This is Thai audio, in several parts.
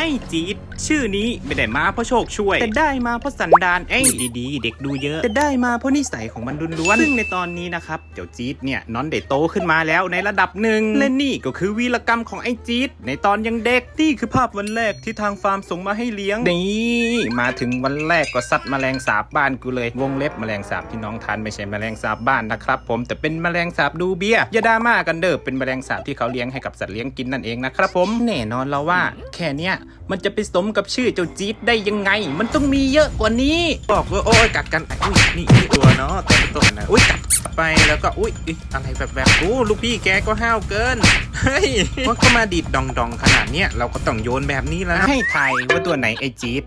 ไอ้จี๊ดชื่อนี้ไม่ได้มาเพราะโชคช่วย แต่ได้มาเพราะสันดานไอ้ดีๆ เด็กดูเยอะ แต่ได้มาเพราะนิสัยของมันล้วนๆซึ่งในตอนนี้นะครับเจ้าจี๊ดเนี่ยน้อนได้โตขึ้นมาแล้วในระดับหนึ่งและนี่ก็คือวีรกรรมของไอ้จี๊ดในตอนยังเด็กนี่คือภาพวันแรกที่ทางฟาร์มส่งมาให้เลี้ยงนี่มาถึงวันแรกก็ซัดแมลงสาบบ้านกูเลยวงเล็บแมลงสาบที่น้องทานไม่ใช่แมลงสาบบ้านนะครับ ผมแต่เป็นแมลงสาบดูเบียอย่าดราม่ากันเด้อเป็นแมลงสาบที่เขาเลี้ยงให้กับสัตว์เลี้ยงกินนั่นเองนะครับผมแน่นอนแล้วว่าแค่เนี้ยมันจะไปสมกับชื่อเจ้าจี๊ดได้ยังไง มันต้องมีเยอะกว่านี้ บอกว่าโอ้ยกัดกันอุ้ยนี่นี่ตัวเนาะตัวตัวนะอุ้ยกัดไปแล้วก็อุ้ยอุ๊ยอะไรแบบแบบโอ้ลูกพี่แกก็ห้าวเกินเฮ้ยมันก็มาดีดดองดองๆขนาดเนี้ยเราก็ต้องโยนแบบนี้แล้วให้ทายว่าตัวไหนไอ้จี๊ด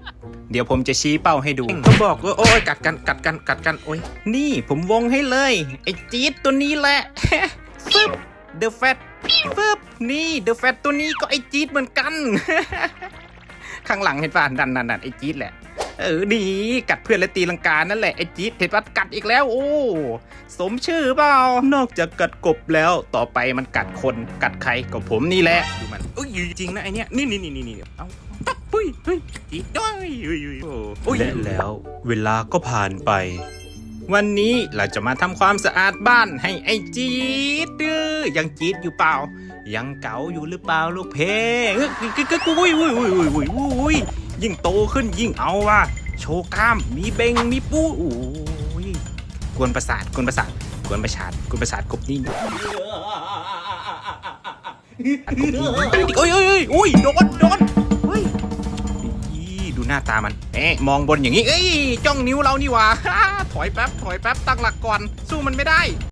เดี๋ยวผมจะชี้เป้าให้ดูก็บอกว่าโอ้ยกัดกันกัดกันกัดกันโอ้ยนี่ผมวงให้เลย ไอ้จี๊ดตัวนี้แหละฟึบ The Fat ฟึ ปี๊บนี่ The Fat ตัวนี้ก็ไอจี๊ดเหมือนกัน ข้างหลังเห็นป่ะดันดันดันไอจี๊ดแหละ เออดีกัดเพื่อนและตีลังกานั่นแหละไอจี๊ดเห็นป่ะกัดอีกแล้ว โอ้ สมชื่อเปล่า นอกจากกัดกบแล้วต่อไปมันกัดคนกัดใครก็ผมนี่แหละดูมันอุ้ยจริงนะไอเนี้ยนี่นี่นี่นี่นี่เอาปั๊บปุ้ยเฮ้ยจี๊ดด้อยโอ้ยและแล้วเวลาก็ผ่านไป วันนี้เราจะมาทำความสะอาดบ้านให้ไอจี๊ดเด้อยังจี๊ดอยู่เปล่า ยังเก๋าอยู่หรือเปล่าลูกเพกอุ้ยอุ้ยอุ้ยอุ้ยอุ้ยอุ้ยยิ่งโตขึ้นยิ่งเอาว่ะโชว์กล้ามมีเบงมีปูโอ้ยกวนประสาทกวนประสาทกวนประสาทกวนประสาทกบนี่โอ้ยโอ้ยโอ้ยโอ้ยโดนโดนเฮ้ยดูหน้าตามันเอ๊ะมองบนอย่างนี้เอ้ยจ้องนิ้วเรานี่หว่า ถอยแป๊บถอยแป๊บตั้งหลักก่อนสู้มันไม่ได้